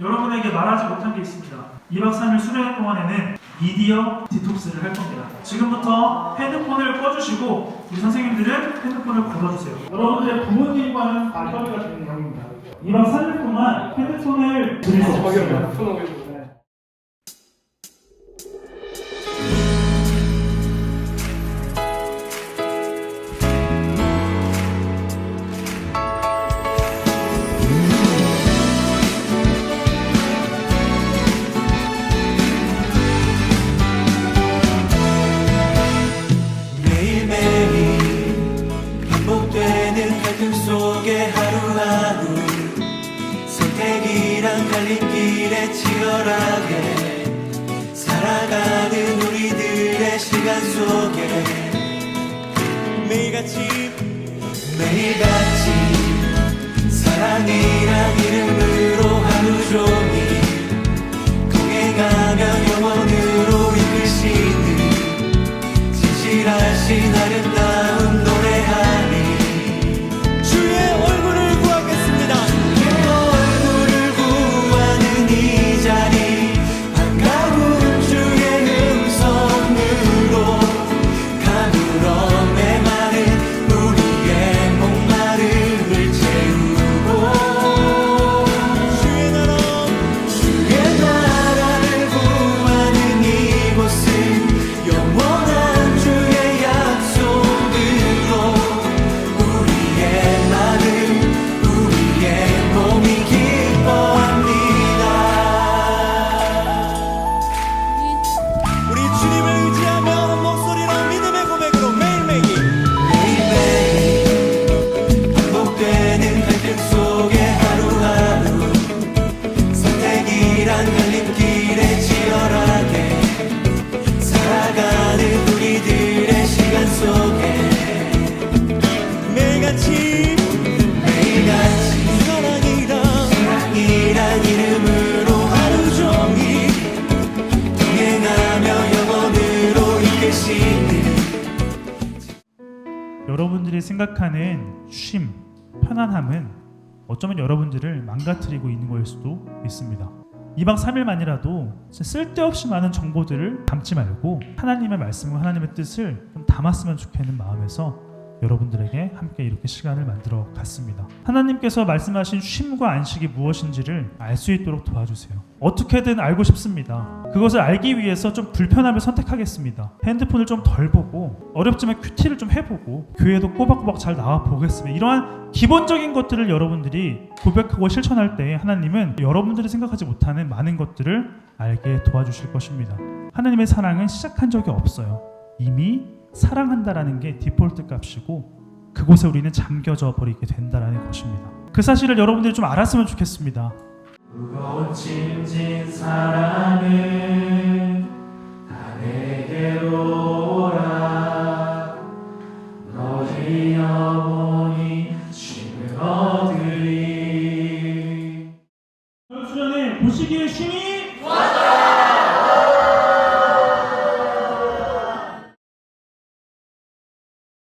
여러분에게 말하지 못한 게 있습니다. 2박 3일 수련 동안에는 미디어 디톡스를 할 겁니다. 지금부터 핸드폰을 꺼주시고 우리 선생님들은 핸드폰을 걷어주세요. 여러분들의 부모님과는 말거리가 되는 내용입니다. 2박 3일 동안 핸드폰을 드릴 수 없습니다. 하루하루 선택이란 갈림길에 치열하게 살아가는 우리들의 시간 속에 매일같이 매일같이 사랑이란 여러분들이 생각하는 쉼, 편안함은 어쩌면 여러분들을 망가뜨리고 있는 거일 수도 있습니다. 2박 3일만이라도 쓸데없이 많은 정보들을 담지 말고 하나님의 말씀과 하나님의 뜻을 좀 담았으면 좋겠는 마음에서 여러분들에게 함께 이렇게 시간을 만들어 갔습니다. 하나님께서 말씀하신 쉼과 안식이 무엇인지를 알 수 있도록 도와주세요. 어떻게든 알고 싶습니다. 그것을 알기 위해서 좀 불편함을 선택하겠습니다. 핸드폰을 좀 덜 보고 어렵지만 큐티를 좀 해보고 교회도 꼬박꼬박 잘 나와 보겠습니다. 이러한 기본적인 것들을 여러분들이 고백하고 실천할 때 하나님은 여러분들이 생각하지 못하는 많은 것들을 알게 도와주실 것입니다. 하나님의 사랑은 시작한 적이 없어요. 이미 사랑한다라는 게 디폴트 값이고 그곳에 우리는 잠겨져 버리게 된다라는 것입니다. 그 사실을 여러분들이 좀 알았으면 좋겠습니다. 무거운 짐진 사랑은 다 내게로 오라 너희 영혼이 쉼을 얻으리 수련회 보시기에 쉼이